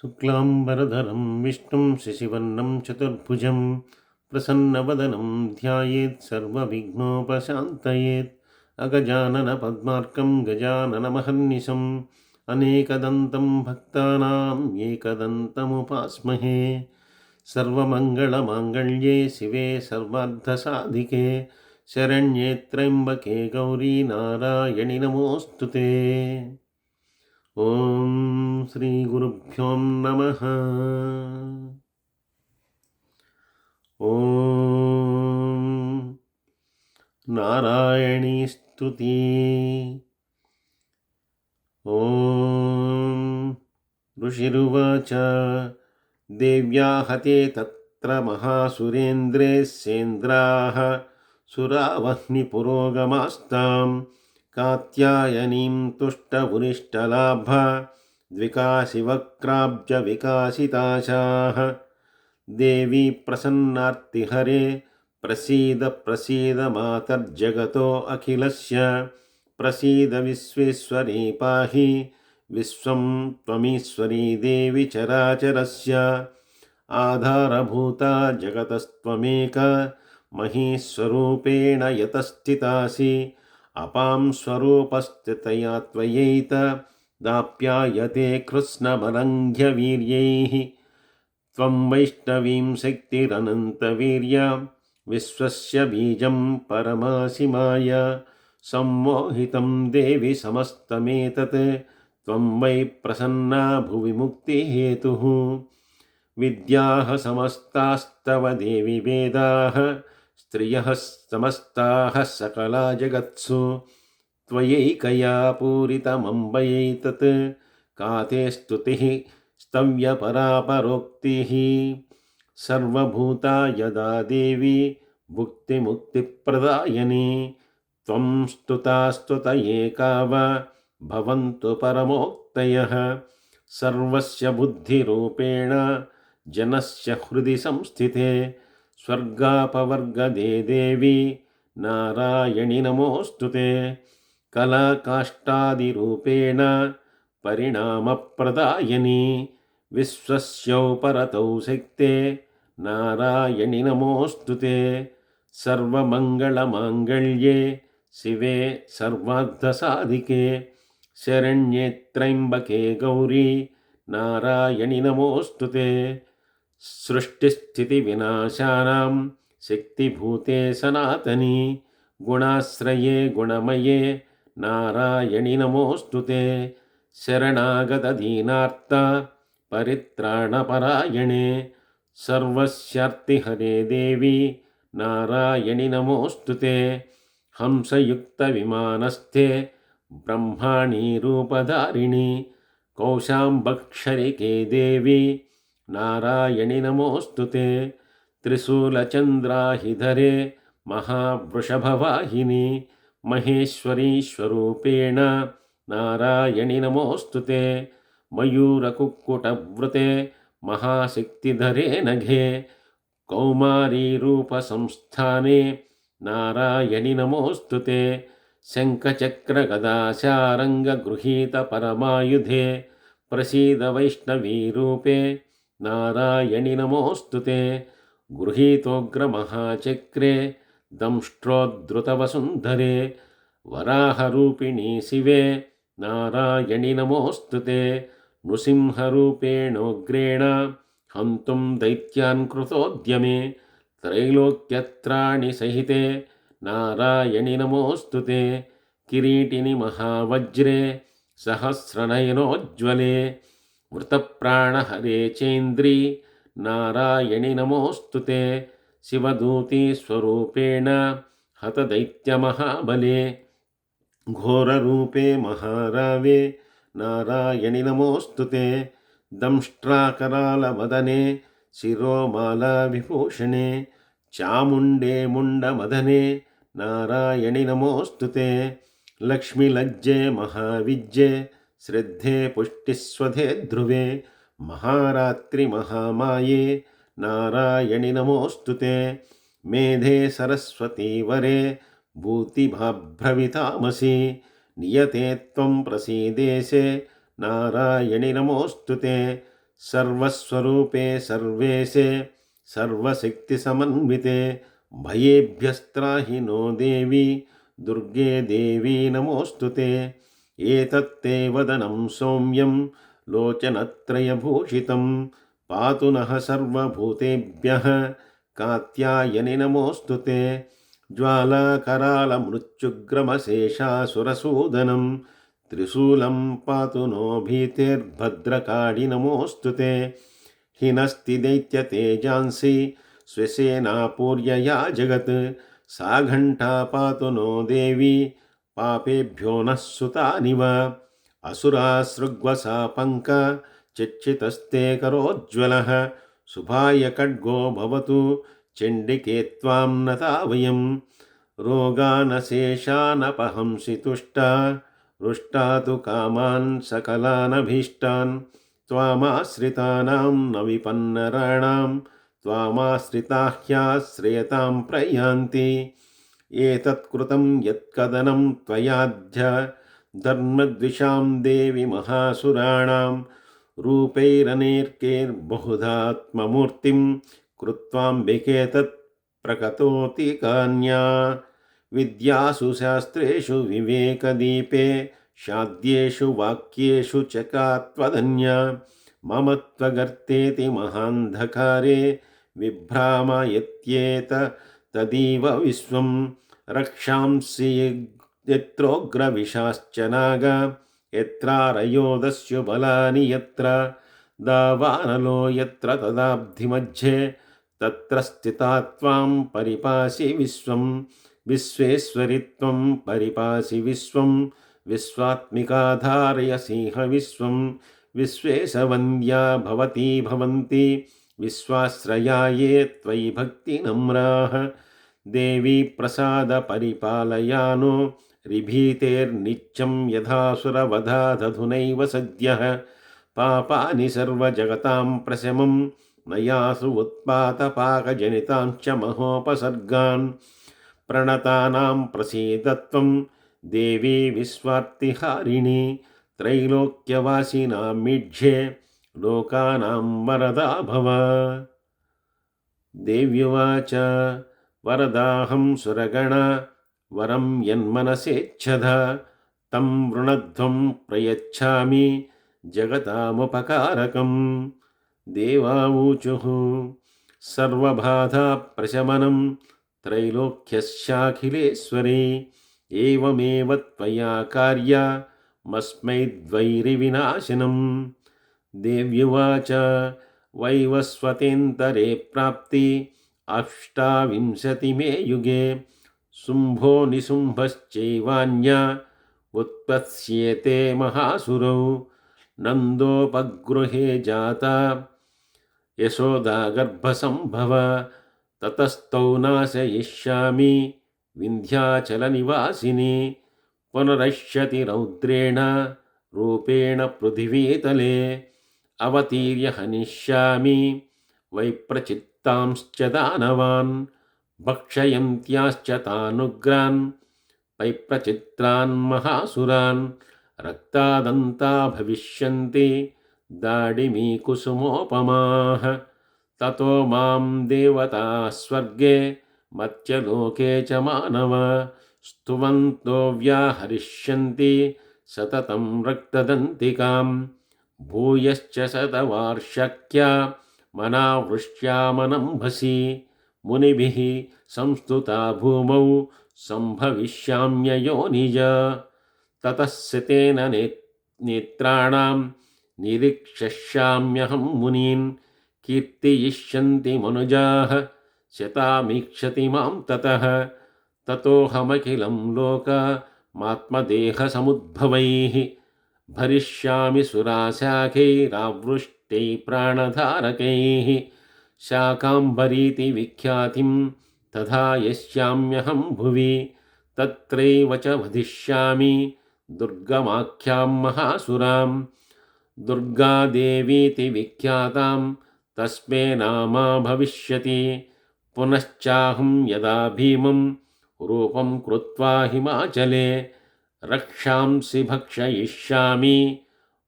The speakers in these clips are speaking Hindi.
शुक्लाम्बरधरं विष्णुं शशिवर्णं चतुर्भुजं प्रसन्नवदनं ध्यायेत् सर्वविघ्नोपशान्तयेत् अगजाननपद्मार्कं गजाननमहर्निशम् अनेकदन्तं भक्तानाम् एकदन्तमुपास्महे सर्वमङ्गलमाङ्गल्ये शिवे सर्वार्धसाधिके शरण्ये त्र्यम्बके गौरी नारायणि नमोऽस्तु ते ॐ श्रीगुरुभ्यो नमः। ॐ नारायणी स्तुति ॐ ऋषिरुवाच। देव्या हते तत्र महासुरेन्द्रे सेन्द्राः सुरावह्निपुरोगमास्ताम् कात्यायनीं तुष्टपुरिष्टलाभ द्विकाशिवक्राब्जविकासिताशाः देवी प्रसन्नार्तिहरे प्रसीद प्रसीद मातर्जगतो अखिलस्य, प्रसीद विश्वेश्वरी पाहि, विश्वं त्वमीश्वरी देवि चराचरस्य। आधारभूता जगतस्त्वमेक महीस्वरूपेण यतस्थितासि अपां स्वरूपस्थितया त्वयैत दाप्यायते कृत्स्नमनङ्घ्यवीर्यैः त्वं वैष्णवीं शक्तिरनन्तवीर्य, विश्वस्य बीजं परमासि माय। सम्मोहितं देवि समस्तमेतत्, त्वं वै प्रसन्ना भुवि मुक्तिहेतुः विद्याः समस्तास्तव देवि वेदाः स्त्रियः समस्ताः सकला जगत्सु। त्वयैकया पूरितमम्बयैतत्। का ते स्तुतिः स्तव्यपरापरोक्तिः सर्वभूता यदा देवी भुक्तिमुक्तिप्रदायिनी। त्वं स्तुतास्तुत एकाव भवन्तु परमोक्तयः। सर्वस्य बुद्धिरूपेण जनस्य हृदि संस्थिते। స్వర్గాపవర్గదే దేవి నారాయణి నమోస్తుతే కళాకాష్టాదిరూపేణ పరిణామప్రదాయని విశ్వస్యౌ పరతౌ శక్తే నారాయణి నమోస్తుతే సర్వమంగళమాంగళ్యే శివే సర్వార్థసాధికే శరణ్యే త్రయంబకే గౌరీ నారాయణి నమోస్తుతే सृष्टिस्थितिविनाशानां शक्तिभूते सनातनी गुणाश्रये गुणमये नारायणि नमोऽस्तु ते शरणागतदीनार्थ परित्राणपरायणे सर्वस्यार्तिहरे देवी नारायणि नमोऽस्तु ते हंसयुक्तविमानस्थे ब्रह्माणि रूपधारिणि कौशाम्बक्षरिके देवी नारायणि नमोऽस्तु ते त्रिशूलचन्द्राहिधरे महावृषभवाहिनी महेश्वरीश्वरूपेण नारायणि नमोऽस्तु ते मयूरकुक्कुटवृते महाशक्तिधरे नघे कौमारीरूपसंस्थाने नारायणि नमोऽस्तु ते शङ्खचक्रगदाशारङ्गगृहीतपरमायुधे प्रसीद वैष्णवीरूपे नारायणि नमोऽस्तु ते गृहीतोग्रमहाचक्रे दंष्ट्रोद्धृतवसुन्धरे वराहरूपिणी शिवे नारायणि नमोऽस्तु ते नृसिंहरूपेणोग्रेण हन्तुं दैत्यान् कृतोद्यमे त्रैलोक्यत्राणि सहिते नारायणि नमोऽस्तु ವೃತಪ್ರಾಣಹರೇ ಚೇಂದ್ರಿ ನಾರಾಯಣಿ ನಮೋಸ್ತು ತೇ ಶಿವದೂತಿ ಸ್ವರೂಪೇಣ ಹತದೈತ್ಯಮಹಾಬಲೆ ಘೋರರೂಪೇ ಮಹಾರಾವೆ ನಾರಾಯಣಿ ನಮೋಸ್ತು ತೇ. ದಂಷ್ಟ್ರಾಕರಾಲವದನೆ ಚಾಮುಂಡೆ ಚಾಮುಂಡೇ ಮುಂಡಮದನೆ ನಾರಾಯಣಿ ನಮೋಸ್ತು ತೇ. ಲಕ್ಷ್ಮೀಲಜ್ಜೆ ಮಹಾವಿಜ್ಜೆ श्रद्धे पुष्टिस्वधे ध्रुवे महारात्रिमहामाये नारायणि नमोऽस्तु ते। मेधे सरस्वतीवरे भूतिभाभ्रवितामसि, नियते त्वं प्रसीदेशे, नारायणि नमोऽस्तु सर्वस्वरूपे सर्वेशे, सर्वशक्तिसमन्विते, भयेभ्यस्त्राहि नो देवी, दुर्गे देवी नमोऽस्तु ते। एतत्ते वदनं सौम्यं लोचनत्रयभूषितं पातु नः सर्वभूतेभ्यः कात्यायनि नमोऽस्तु ते ज्वालाकरालमृत्युग्रमशेषासुरसूदनं त्रिशूलं पातु नो भीतेर्भद्रकाळि नमोऽस्तु ते हिनस्ति दैत्यतेजांसि स्वसेनापूर्यया जगत् सा घण्टा पातु नो देवी पापेभ्यो नः सुतानिव। असुरासृग्वसा पङ्क चिक्षितस्ते करोज्ज्वलः। शुभाय खड्गो भवतु, चण्डिके त्वां नता वयं रोगानशेषानपहंसि तुष्टा। रुष्टा तु कामान् सकलानभीष्टान्। त्वामाश्रितानां न विपन्नराणां त्वामाश्रिताह्याश्रयतां प्रयान्ति। एतत्कृतं यत्कदनं त्वयाध्य धर्मद्विषां देवि महासुराणां रूपैरनेर्कैर्बहुधात्ममूर्तिं कृत्वाम्बिके तत् प्रकटोति कान्या। विद्यासु शास्त्रेषु विवेकदीपे, शाद्येषु वाक्येषु च का त्वदन्या मम त्वगर्तेति महान्धकारे, विभ्रामयत्येत तदीव विश्वं रक्षांसि यत्रोग्रविशाश्च नाग यत्रारयोदस्यु बलानि यत्र, दावानलो यत्र तदाब्धिमध्ये तत्र स्थिता त्वां परिपासि विश्वं, विश्वेश्वरि त्वं परिपासि विश्वं, विश्वात्मिकाधारयसिंह विश्वं, विश्वेशवन्द्या भवती भवन्ति विश्वाश्रया ये त्वयि भक्तिनम्राः देवी प्रसादपरिपालयानो रिभीतेर्नित्यं यथासुरवधाधधुनैव सद्यः। पापानि सर्वजगतां प्रशमं, नयासु उत्पातपाकजनितां च महोपसर्गान्। प्रणतानां प्रसीदत्वं, देवी विश्वार्तिहारिणी, त्रैलोक्यवासिनां मीढ्ये లోకానాం వరదా భవ దేవ్యువాచ వరదాహం సురగణ వరం యన్మనసేచ్ఛద తం వృణధ్వం ప్రయచ్చామి జగతాముపకారకం. దేవావూచు సర్వబాధా ప్రశమనం త్రైలోక్యశాఖిలేశ్వరి. ఏవమేవ త్వయా కార్య మస్మైద్వైరివినాశనం देव्युवाच वैवस्वतेन्तरे प्राप्ति अष्टाविंशतिमे युगे शुम्भो निशुम्भश्चैवान्या उत्पत्स्येते महासुरौ नन्दोपगृहे जाता यशोदागर्भसम्भव ततस्तौ नाशयिष्यामि विन्ध्याचलनिवासिनी पुनरश्यति रौद्रेण रूपेण पृथिवीतले అవతీర్య హనిష్యామి వైప్రచిత్తాంశ్చ దానవాన్ భక్షయంత్యాశ్చ తానుగ్రాన్ పైప్రచిత్రాన్ మహాసురాన్ రక్తాదంతా భవిష్యంతి దాడిమీ కుసుమోపమాః తతో మాం దేవతా స్వర్గే మత్స్యలోకే చ మానవ స్తువంతో వ్యాహరిష్యంతి సతతం రక్తదంతికాం भूयश्च शतवार्षक्या मनावृष्ट्यामनम्भसि। मुनिभिः संस्तुता भूमौ सम्भविष्याम्ययो निज। ततः सितेन ने नेत्राणां निरीक्षष्याम्यहं मुनीन्। कीर्तियिष्यन्ति मनुजाः, शतामीक्षति माँ ततः। ततोऽहमखिलं लोकमात्मदेहसमुद्भवैः भरिष्यामि सुराशाखैरावृष्टै प्राणधारकैः। शाकाम्बरीति विख्यातिं तथा यस्याम्यहं भुवि तत्रैव च वधिष्यामि दुर्गमाख्यां महासुरां दुर्गादेवीति विख्यातां तस्मै नामा भविष्यति। पुनश्चाहं यदा भीमं रूपं कृत्वा हिमाचले रक्षांसि भक्षयिष्यामि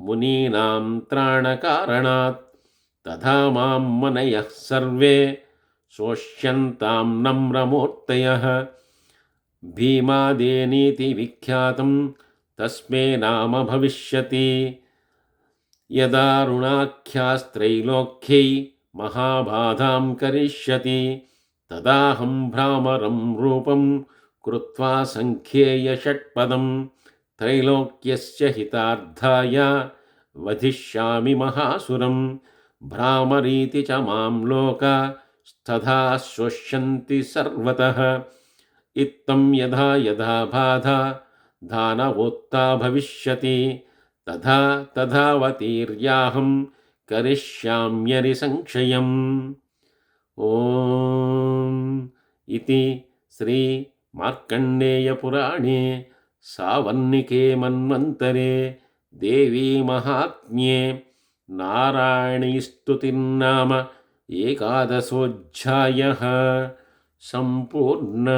मुनीनां त्राणकारणात्। तथा माँ मनयः सर्वे शोष्यन्तां नम्रमूर्तयः। भीमादेनीति विख्यातं तस्मे नाम भविष्यति। यदारुणाख्यास्त्रैलोक्यै महाबाधां करिष्यति। तदाहं भ्रामरं रूपं కృత్వా సంఖ్యేయ షట్పదం త్రైలోక్యస్య హితార్థాయ వధిష్యామి మహాసురం భ్రామరీతి చ మాం లోక స్తథా శోష్యంతి సర్వతః ఇత్తం యథా యథా బాధ దానవోత్తా భవిష్యతి తథా తథావతీర్యాహం కరిష్యామ్యరి సంక్షయం ఓం ఇది శ్రీ ಮಾರ್ಕಂಡೇಯ ಪುರಾಣೇ ಸಾವನ್ನಿಕೆ ಮನ್ವಂತರೆ ದೇವಿ ಮಹಾತ್ಮ್ಯೆ ನಾರಾಯಣಿ ಸ್ತುತಿರ್ನಾಮ ಏಕಾದಶೋಧ್ಯಾಯ ಸಂಪೂರ್ಣ